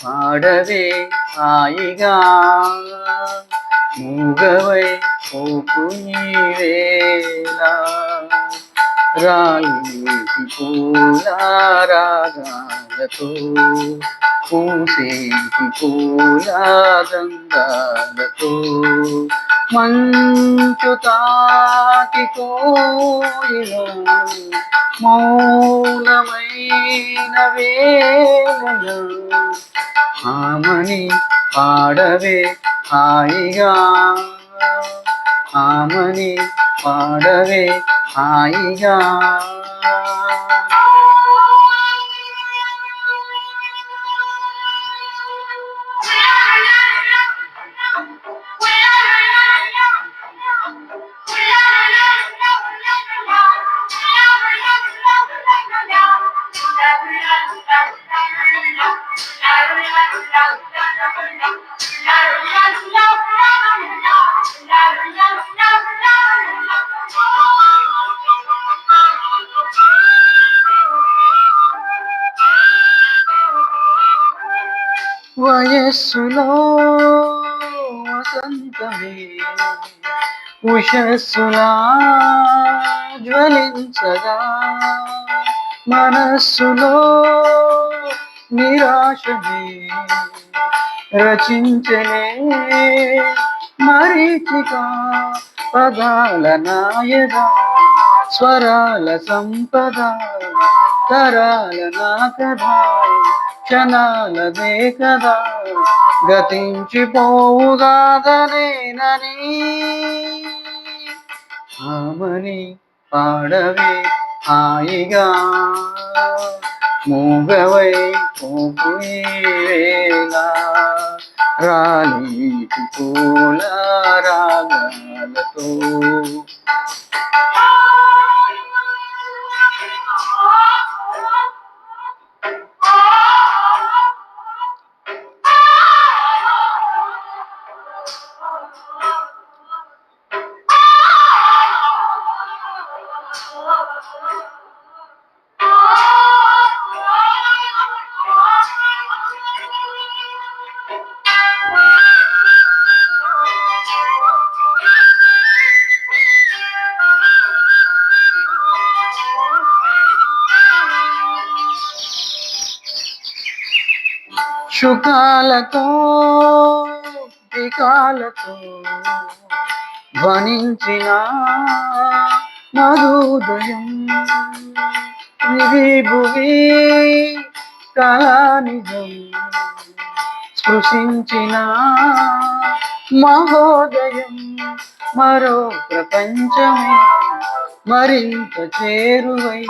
ఆడవే హాయిగా. మూగవై పోపు ఈ వేళ రాయికి పూల పూసేటి పూల మంచు తాకి కోయిల మౌనమైన వేళ ఆమని పాడవే హాయిగా ఆమని పాడవే హాయిగా వయస్సులో వసంతమే ఉషస్సులా జ్వలించగా మనస్సులో నిరాశమే రచించలే మరీచిక పదాల నాయద స్వరాల సంపద తరాల నా కథ క్షణాలదే కదా. గతించిపోవుగాదనేనని ఆమని పాడవే హాయిగా. మూగవై పోపు ఈ పూల రాగాలతో. శుకాలతో వికాలతో ధ్వనించిన మధుదయం ఇది భువి కళానిజం స్పృశించిన మహోదయం మరో ప్రపంచమే మరింత చేరువై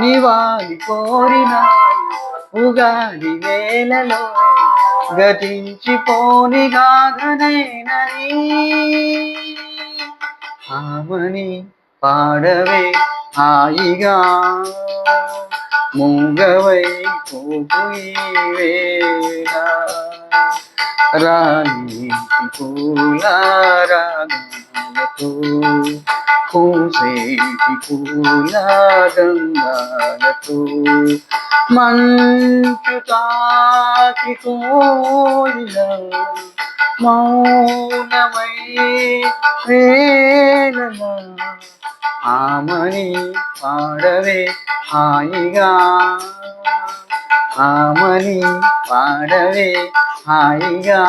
నివాలి కోరిన ఉగాది వేలలో గతించిపోని గాగనేనని ఆమని పాడవే హాయిగా. మూగవై పోపు రాణి పూల రాగాలతో పూసేటి పూల మంచు తాకి కోయిల మౌనమై వేళ ఆమని పాడవే హాయిగా ఆమని పాడవే హాయిగా